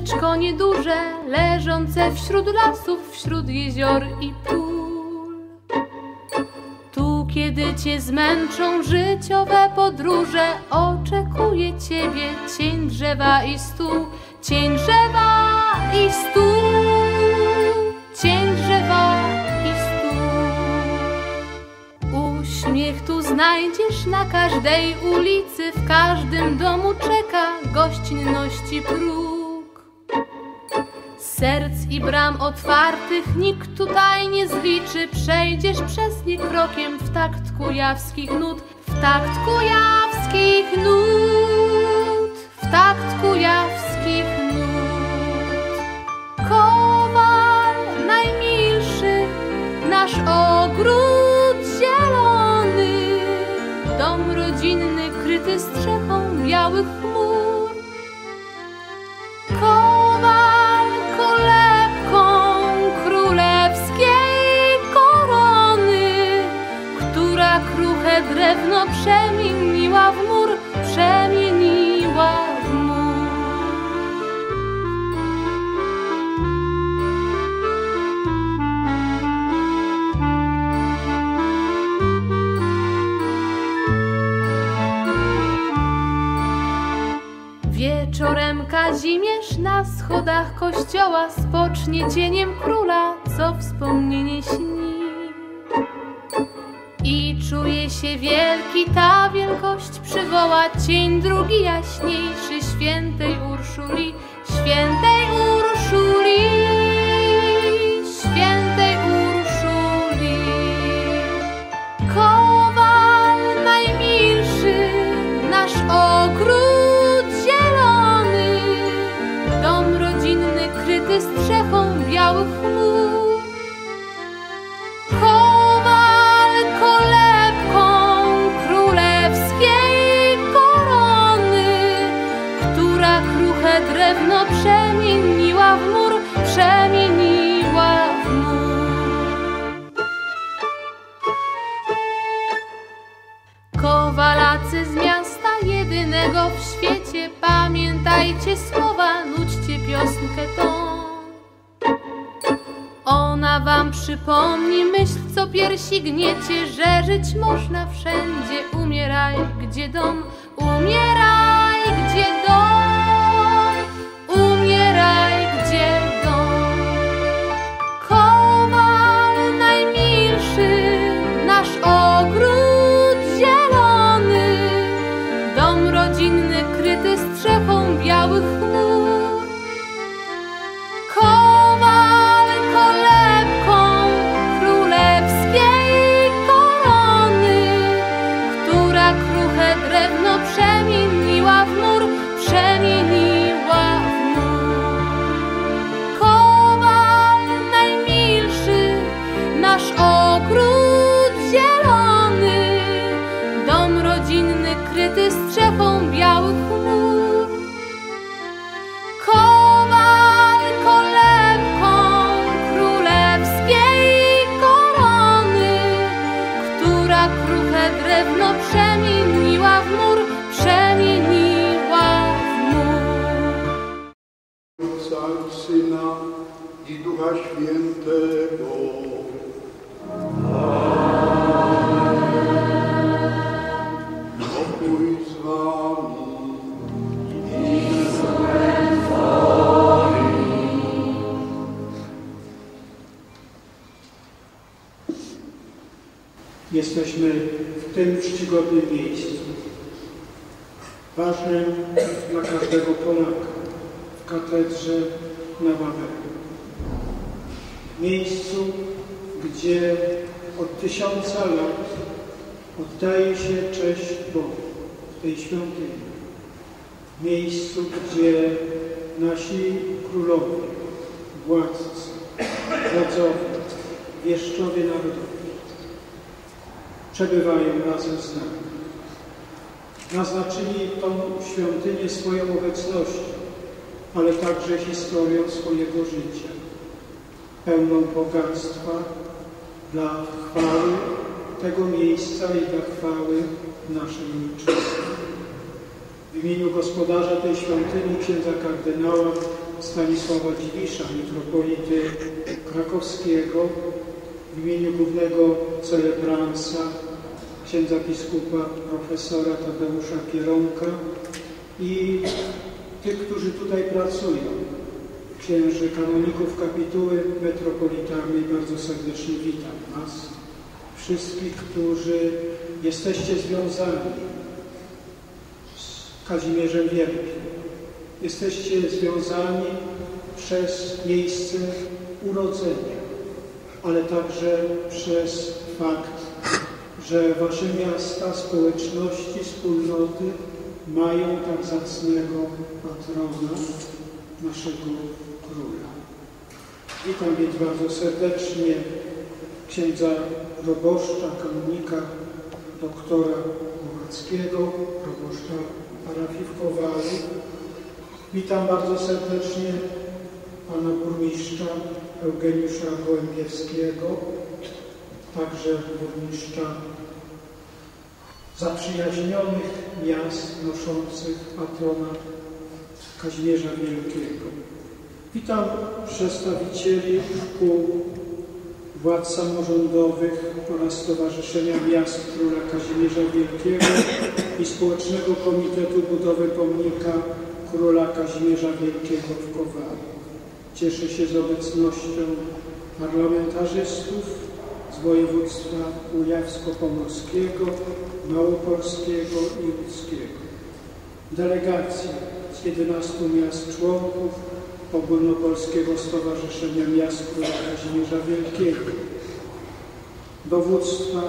miasteczko nieduże, leżące wśród lasów, wśród jezior i pól. Tu, kiedy cię zmęczą życiowe podróże, oczekuje ciebie cień drzewa i stół, cień drzewa i stół, cień drzewa i stół. Uśmiech tu znajdziesz na każdej ulicy, w każdym domu czeka gościnności próg. Serc i bram otwartych nikt tutaj nie zliczy, przejdziesz przez nie krokiem w takt kujawskich nut, w takt kujawskich nut, na schodach kościoła spocznie cieniem króla, co wspomnienie śni. I czuje się wielki, ta wielkość przywoła cień drugi jaśniejszy świętej Urszuli, świętej Urszuli, strzechą przypomni myśl, co piersi gniecie, że żyć można wszędzie. Umieraj, gdzie dom, umieraj, gdzie dom, umieraj, gdzie dom. Kowal najmilszy, nasz ogród zielony, dom rodzinny kryty strzechą białych chmur. Jesteśmy w tym czcigodnym miejscu, ważnym dla każdego Polaka, w katedrze na Wawelu. Miejscu, gdzie od tysiąca lat oddaje się cześć Bogu tej świątyni. Miejscu, gdzie nasi królowie, władcy, wodzowie, wieszczowie narodowi przebywają razem z nami. Naznaczyli tą świątynię swoją obecnością, ale także historią swojego życia, pełną bogactwa dla chwały tego miejsca i dla chwały naszej ojczyzny. W imieniu gospodarza tej świątyni księdza kardynała Stanisława Dziwisza, metropolity krakowskiego, w imieniu głównego celebransa księdza biskupa profesora Tadeusza Pieronka i tych, którzy tutaj pracują, księży kanoników kapituły metropolitarnej, bardzo serdecznie witam Was. Wszystkich, którzy jesteście związani z Kazimierzem Wielkim. Jesteście związani przez miejsce urodzenia, ale także przez fakt, że Wasze miasta, społeczności, wspólnoty mają tak zacnego patrona, naszego króla. Witam więc bardzo serdecznie księdza proboszcza, kanonika, doktora Głowackiego, proboszcza parafii w Kowali. Witam bardzo serdecznie pana burmistrza Eugeniusza Gołębiewskiego, także burmistrza zaprzyjaźnionych miast noszących patrona Kazimierza Wielkiego. Witam przedstawicieli szkół, władz samorządowych oraz Stowarzyszenia Miast Króla Kazimierza Wielkiego i Społecznego Komitetu Budowy Pomnika Króla Kazimierza Wielkiego w Kowali. Cieszę się z obecnością parlamentarzystów z województwa kujawsko-pomorskiego, małopolskiego i łódzkiego. Delegacje z 11 miast członków Ogólnopolskiego Stowarzyszenia Miast Króla Kazimierza Wielkiego, dowództwa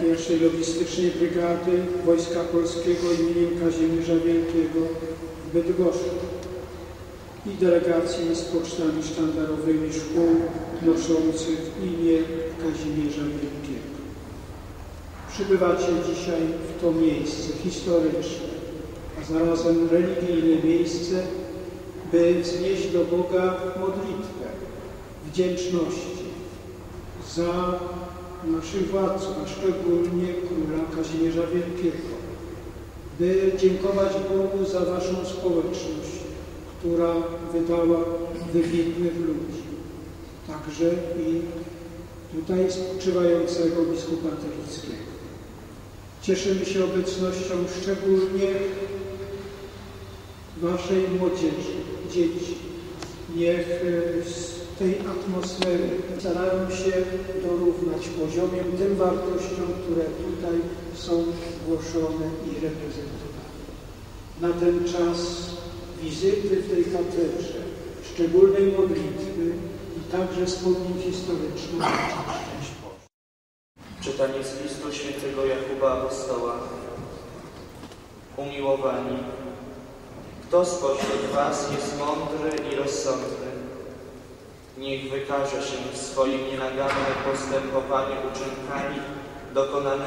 pierwszej Logistycznej Brygady Wojska Polskiego im. Kazimierza Wielkiego w Bydgoszczy i delegacji z pocztami sztandarowymi szkół noszących imię Kazimierza Wielkiego. Przybywacie dzisiaj w to miejsce historyczne, a zarazem religijne miejsce, by wznieść do Boga modlitwę wdzięczności za naszych władców, a szczególnie króla Kazimierza Wielkiego, by dziękować Bogu za Waszą społeczność, która wydała wybitnych ludzi, także i tutaj spoczywającego biskupa Telickiego. Cieszymy się obecnością szczególnie Waszej młodzieży, dzieci. Niech z tej atmosfery starają się dorównać poziomiem tym wartościom, które tutaj są głoszone i reprezentowane. Na ten czas wizyty w tej katedrze, szczególnej modlitwy także wspomnień historycznych. Szczęść Boże. Czytanie z listu świętego Jakuba Apostoła. Umiłowani, kto spośród was jest mądry i rozsądny? Niech wykaże się w swoim nienagannym postępowaniu uczynkami dokonanymi